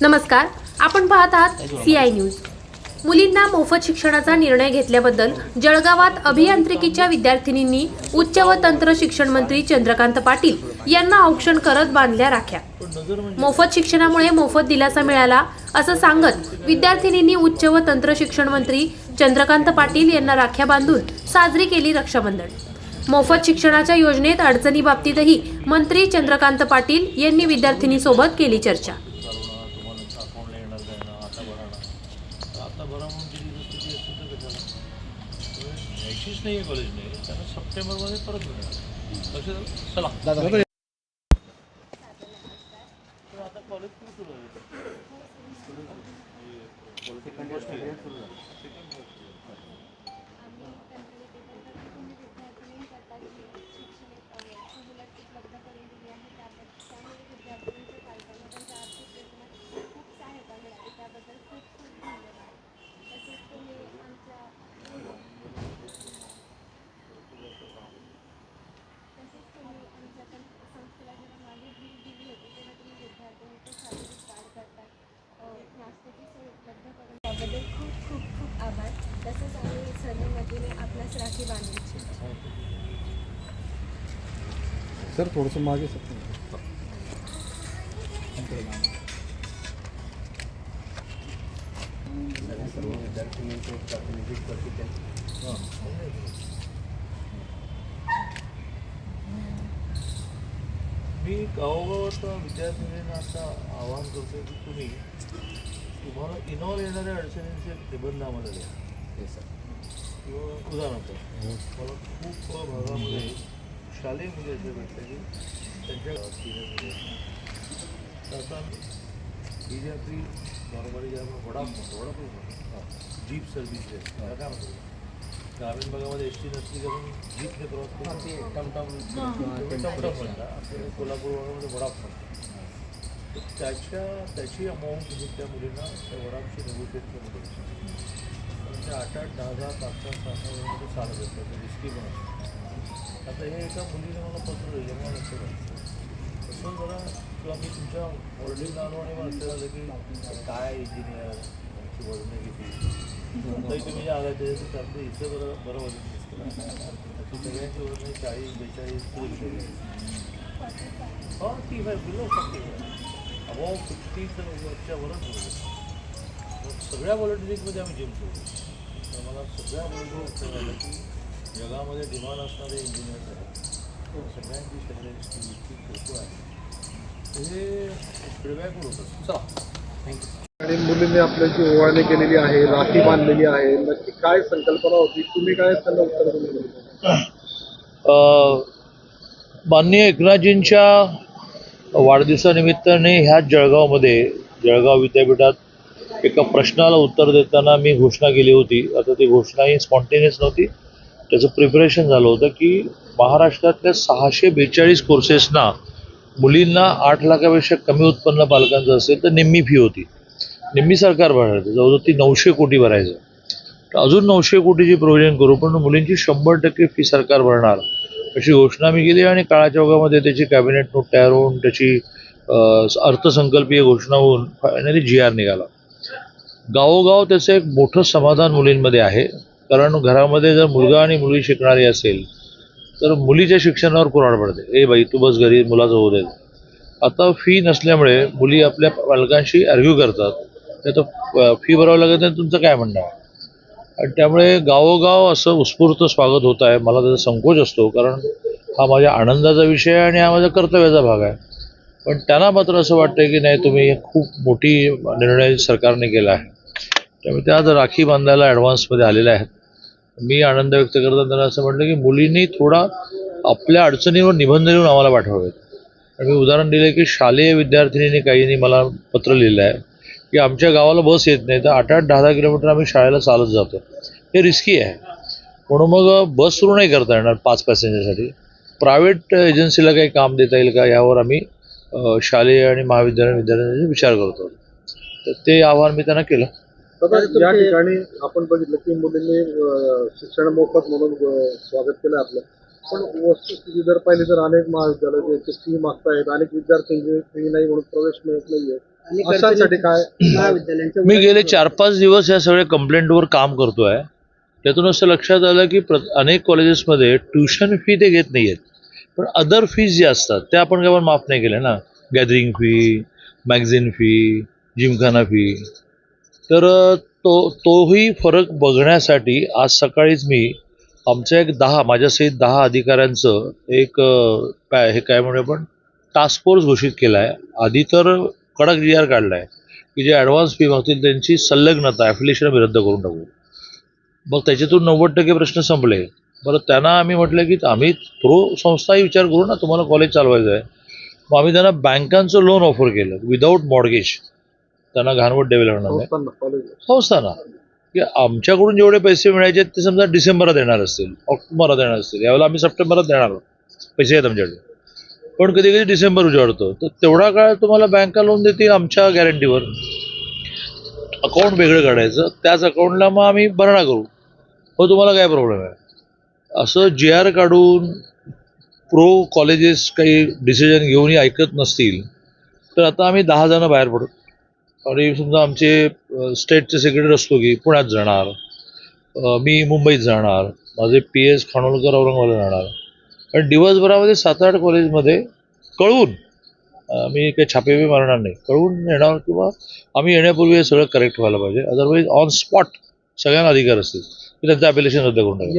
नमस्कार आपण पाहत आहात सी आय न्यूज मुलींना मोफत शिक्षणाचा निर्णय घेतल्याबद्दल जळगावात अभियांत्रिकीच्या विद्यार्थिनींनी उच्च व तंत्र शिक्षण मंत्री चंद्रकांत पाटील यांना औक्षण करत बांधल्या राख्या. मोफत शिक्षणामुळे मोफत दिलासा मिळाला असं सांगत विद्यार्थिनींनी उच्च व तंत्र शिक्षण मंत्री चंद्रकांत पाटील यांना राख्या बांधून साजरी केली रक्षाबंधन. मोफत शिक्षणाच्या योजनेत अडचणीबाबतीतही मंत्री चंद्रकांत पाटील यांनी विद्यार्थिनीसोबत केली चर्चा चालवणार तुम्हाला अकाउंटला येणार काय ना आता भरा ना आता भरा म्हणून किती स्थिती असेल तर कशाला घ्यायचीच नाही आहे कॉलेजने त्यांना सप्टेंबरमध्ये परत मिळणार कसं चला तर आता कॉलेज पण सुरू आहे सेकंड त्याबद्दल खूप खूप खूप आभार तसंच आम्ही सनी वतीने आपल्यास राखी बांधायची सर थोडंसं मागे सर मी गावोगावात विद्यार्थिनींना असं आवाहन करतो की तुम्ही तुम्हाला इनॉल येणाऱ्या अडचणींचे निबंध आम्हाला द्या. किंवा उदाहरणार्थ मला खूप भागामध्ये शालेय मुली असे भेटले की त्यांच्या आता ही जी आपली नॉर्मली जे आपण वडा म्हणतो म्हणतो जीप सर्व्हिसेस त्याला काय म्हणतो? ग्रामीण भागामध्ये एस टी नसली का पण जीपने प्रवास करतो टमटम टमटम म्हणतात. आपल्याकडे कोल्हापूर भागामध्ये वडाप म्हणतात तर त्याच्या त्याची अमाऊंट तुम्ही त्या मुलींना त्या वडापशी नेगोशिएट करून देऊ शकता. कारण ते आठ आठ दहा दहा पाच पाच सहा सहा वेळामध्ये चालत असतात ते म्हणजे रिस्की पण असतं. आता हे एका मुलीने मला पत्र लिहिलं मला लक्षात आलं. तसं जरा किंवा मी तुमच्या ऑर्डिंग आलो आणि मला लक्षात आलं की काय इंजिनियर त्यांची वजनं किती. तरी तुम्ही जे आला त्याच्यात चालतं इथं बरं बरं वजन दिसतं. सगळ्यांची वजन चाळीस बेचाळीस हो ठीक आहे बिलो फक्त अबाव फिफ्टी तर वरच्यावरच होतं मग सगळ्या पॉलिटिक्समध्ये आम्ही जिंकतो तर मला सगळ्या लक्षात आलं की जगामध्ये डिमांड असणारे इंजिनियर्स आहेत. सगळ्यांची शरीराची इतकी खो आहे. हे फीडबॅक होतं चला. थँक्यू आणि मुलींनी आपल्याची ओवाळणी केलेली आहे राखी बांधलेली आहे. नक्की काय संकल्पना होती? तुम्ही काय त्यांना उत्तर दिलं? अ, माननीय एकनाथजींच्या वाढदिवसानिमित्ताने ह्याच जळगावमध्ये जळगाव विद्यापीठात एका प्रश्नाला उत्तर देताना मी घोषणा केली होती. आता ती घोषणा ही स्पॉन्टेनियस नव्हती. त्याचं प्रिपरेशन झालं होतं की महाराष्ट्रातल्या सहाशे बेचाळीस कोर्सेसना मुलींना आठ लाखापेक्षा कमी उत्पन्न पालकांचं असेल तर निम्मी फी होती. निम्मी सरकार भरायचं. जवळजवळ ती नऊशे कोटी भरायचं. तर अजून नऊशे कोटीची प्रोव्हिजन करू पण मुलींची शंभर टक्के फी सरकार भरणार. अशी घोषणा मी केली आणि काळाच्या ओघामध्ये त्याची कॅबिनेट नोट तयार होऊन त्याची अर्थसंकल्पीय घोषणा होऊन फायनली जी आर निघाला. गावोगाव त्याचं एक मोठं समाधान मुलींमध्ये आहे. कारण घरामध्ये जर मुलगा आणि मुलगी शिकणारी असेल तर मुलीच्या शिक्षणावर कुराड पडते. ए बाई तू बस घरी मुलाचं होऊ दे. आता फी नसल्यामुळे मुली आपल्या पालकांशी आर्ग्यू करतात. नाही तर फी भरावं लागत नाही तुमचं काय म्हणणं आहे? आणि त्यामुळे गावोगाव असं उत्स्फूर्त स्वागत होत आहे. मला त्याचा संकोच असतो कारण हा माझ्या आनंदाचा विषय आहे आणि हा माझ्या कर्तव्याचा भाग आहे. पण त्यांना मात्र असं वाटतं की नाही तुम्ही खूप मोठी निर्णय सरकारने केला आहे. त्यामुळे त्या आज राखी बांधायला ॲडव्हान्समध्ये आलेल्या आहेत. मी आनंद व्यक्त करताना त्यांना असं म्हटलं की मुलींनी थोडा आपल्या अडचणीवर निबंध लिहून आम्हाला पाठवावेत. आणि मी उदाहरण दिलं की शालेय विद्यार्थिनींनी काहींनी मला पत्र लिहिलं आहे. की आमच्या गावाला बस येत नाही तर आठ आठ दहा दहा किलोमीटर आम्ही शाळेला चालत जातो. हे रिस्की आहे. म्हणून मग बस सुरू नाही करता येणार पाच पॅसेंजरसाठी. प्रायव्हेट एजन्सीला काही काम देता येईल का यावर आम्ही शालेय आणि महाविद्यालय विद्यार्थ्यांचा विचार करतो. तर ते आव्हान मी त्यांना केलं. या ठिकाणी आपण बघितलं की मुलींनी शिक्षण मोफत म्हणून स्वागत केलं आपलं. पण वस्तुस्थिती जर पाहिली तर अनेक महाविद्यालय जे फी मागतायत अनेक विद्यार्थ्यांची फी नाही म्हणून प्रवेश मिळत नाहीये. अशांसाठी काय? मी गेले चार पाच दिवस या सगळ्या कंप्लेंटवर काम करतो आहे त्यातून असं लक्षात आलं की अनेक कॉलेजेसमध्ये ट्युशन फी ते घेत नाही आहेत पण अदर फीज ज्या असतात त्या आपण केवळ माफ नाही केल्या ना. Gathering fee magazine fee gymkhana fee तर तो तोही फरक बघण्यासाठी आज सकाळीच मी आमच्या एक दहा माझ्यासहित दहा अधिकाऱ्यांचं एक काय हे काय म्हणूया आपण? टास्क फोर्स घोषित केला आहे आधी तर कडक जी आर काढला आहे की जे ॲडव्हान्स फी मागतील त्यांची संलग्नता ॲफिलिएशन आम्ही रद्द करून टाकू. मग त्याच्यातून नव्वद टक्के प्रश्न संपले. बरं त्यांना आम्ही म्हटलं की आम्ही थ्रू संस्थाही विचार करू ना तुम्हाला कॉलेज चालवायचं आहे. मग आम्ही त्यांना बँकांचं लोन ऑफर केलं विदाऊट मॉर्गेज त्यांना घाणवट द्यावी लागणार नाही. संस्थांना की आमच्याकडून जेवढे पैसे मिळायचे ते समजा डिसेंबरात येणार असतील ऑक्टोबरात येणार असतील. यावेळेला आम्ही सप्टेंबरात देणार आहोत. पैसे आहेत आमच्याकडे. पण कधी कधी डिसेंबर उजाडतो. तर तेवढा काळ तुम्हाला बँका लोन देतील आमच्या गॅरंटीवर अकाउंट वेगळं काढायचं. त्याच अकाउंटला मग आम्ही भरणा करू. हो तुम्हाला काय प्रॉब्लेम आहे? असं जे आर काढून प्रो कॉलेजेस काही डिसिजन घेऊनही ऐकत नसतील तर आता आम्ही दहा जणं बाहेर पडू. आणि समजा आमचे स्टेटचे सेक्रेटरी असतो की पुण्यात जाणार. मी मुंबईत जाणार. माझे पी एस खानोलकर औरंगाबादला जाणार. पण दिवसभरामध्ये सात आठ कॉलेजमध्ये कळवून अ, मी काही छापेबी मारणार नाही. कळवून येणार किंवा आम्ही येण्यापूर्वी हे सगळं करेक्ट व्हायला पाहिजे. अदरवाईज ऑन स्पॉट सगळ्यांना अधिकार असतील. की त्यांचं ॲप्लिकेशन रद्द करून टाका